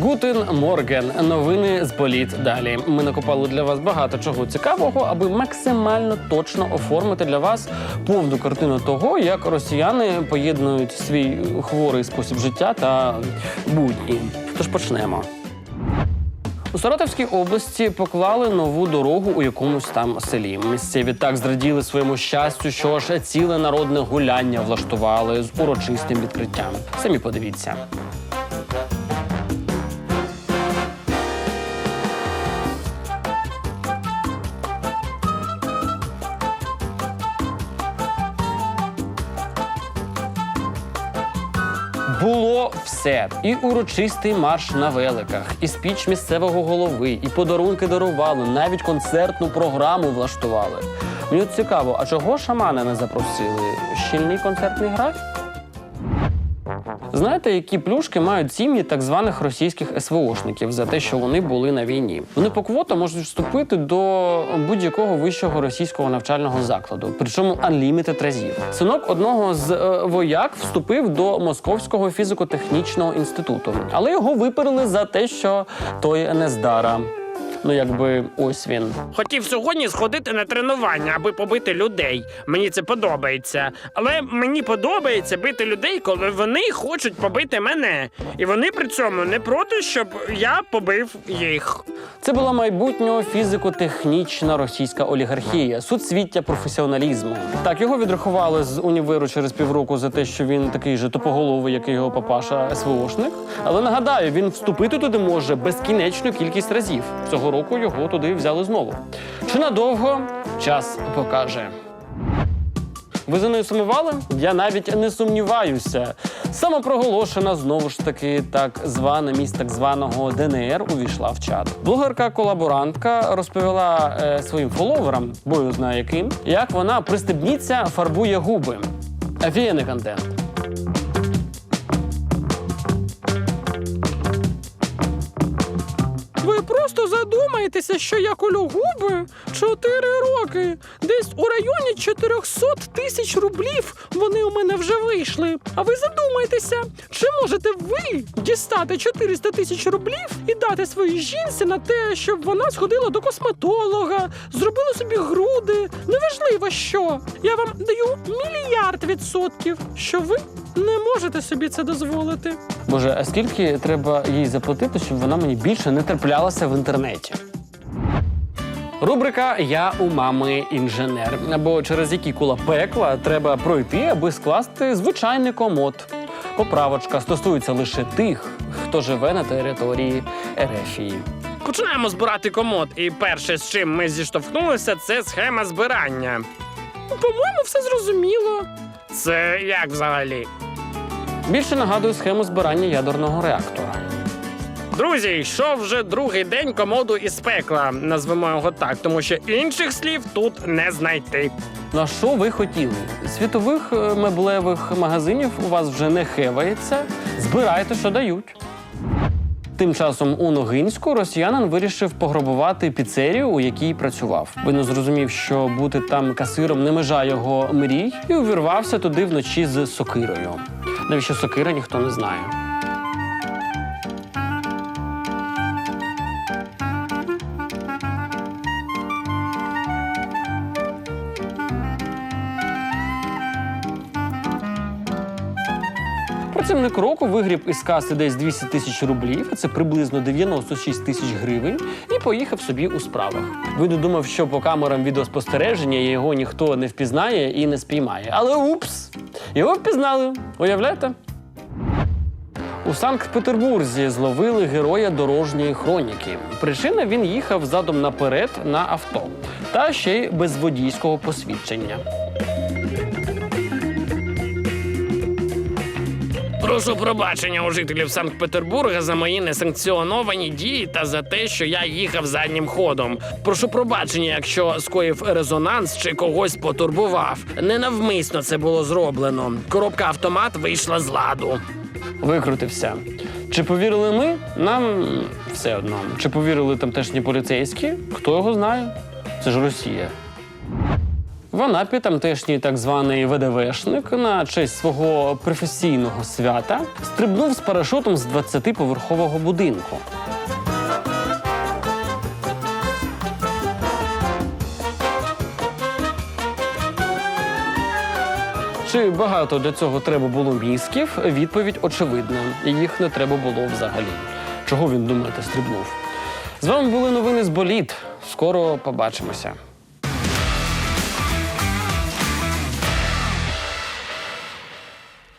Гутен Морген. Новини з боліт. Далі ми накопали для вас багато чого цікавого, аби максимально точно оформити для вас повну картину того, як росіяни поєднують свій хворий спосіб життя та будні. Тож почнемо. У Саратовській області поклали нову дорогу у якомусь там селі. Місцеві так зраділи своєму щастю, що ж ціле народне гуляння влаштували з урочистим відкриттям. Самі подивіться. Було все: і урочистий марш на великах, і спіч місцевого голови, і подарунки дарували, навіть концертну програму влаштували. Мені цікаво, а чого шамана не запросили? Щільний концертний графік? Знаєте, які плюшки мають сім'ї так званих російських СВОшників за те, що вони були на війні? Вони по квотам можуть вступити до будь-якого вищого російського навчального закладу, причому unlimited разів. Синок одного з е, вояк вступив до Московського фізико-технічного інституту, але його виперли за те, що той нездара. Ну, якби ось він. Хотів сьогодні сходити на тренування, аби побити людей. Мені це подобається. Але мені подобається бити людей, коли вони хочуть побити мене. І вони при цьому не проти, щоб я побив їх. Це була майбутнього фізико-технічна російська олігархія, суцвіття професіоналізму. Так його відрахували з універу через півроку за те, що він такий же тупоголовий, як і його папаша СВОшник. Але нагадаю, він вступити туди може безкінечну кількість разів. Цього року його туди взяли знову. Чи надовго час покаже. Ви за нею сумували? Я навіть не сумніваюся. Самопроголошена знову ж таки так звана міст так званого ДНР увійшла в чат. Блогерка-колаборантка розповіла е, своїм фоловерам, бою знає яким, як вона пристебніться, фарбує губи. Офігенний контент. Просто задумаєтеся, що я колю губи 4 роки. Десь у районі 400 тисяч рублів вони у мене вже вийшли. А ви задумайтеся, чи можете ви дістати 400 тисяч рублів і дати своїй жінці на те, щоб вона сходила до косметолога, зробила собі груди. Неважливо що. Я вам даю мільярд відсотків, що ви не можете собі це дозволити. Боже, а скільки треба їй заплатити, щоб вона мені більше не траплялася в інтернеті? Рубрика Я у мами інженер. Бо через які кула пекла треба пройти, аби скласти звичайний комод. Поправочка стосується лише тих, хто живе на території Ерефії. Починаємо збирати комод, і перше, з чим ми зіштовхнулися, це схема збирання. По-моєму, все зрозуміло. Це як взагалі? Більше нагадує схему збирання ядерного реактора. Друзі, йшов вже другий день комоду із пекла, назвемо його так, тому що інших слів тут не знайти. На що ви хотіли? Світових е, меблевих магазинів у вас вже не хевається. Збирайте, що дають. Тим часом у Ногинську росіянин вирішив пограбувати піцерію, у якій працював. Він зрозумів, що бути там касиром не межа його мрій, і увірвався туди вночі з сокирою. Навіщо сокира, ніхто не знає. Працівник року вигріб із каси десь 200 тисяч рублів, це приблизно 96 тисяч гривень, і поїхав собі у справах. Він думав, що по камерам відеоспостереження його ніхто не впізнає і не спіймає. Але упс! Його впізнали. Уявляєте? У Санкт-Петербурзі зловили героя дорожньої хроніки. Причина він їхав задом наперед на авто, та ще й без водійського посвідчення. Прошу пробачення у жителів Санкт-Петербурга за мої несанкціоновані дії та за те, що я їхав заднім ходом. Прошу пробачення, якщо скоїв резонанс чи когось потурбував. Ненавмисно це було зроблено. Коробка автомат вийшла з ладу. викрутився. Чи повірили ми? Нам все одно. Чи повірили тамтешні поліцейські? Хто його знає? Це ж Росія. В Анапі тамтешній так званий ВДВшник на честь свого професійного свята стрибнув з парашутом з 20-поверхового будинку. Чи багато для цього треба було мізків? Відповідь очевидна. Їх не треба було взагалі. Чого він думаєте, стрибнув? З вами були новини з боліт. Скоро побачимося.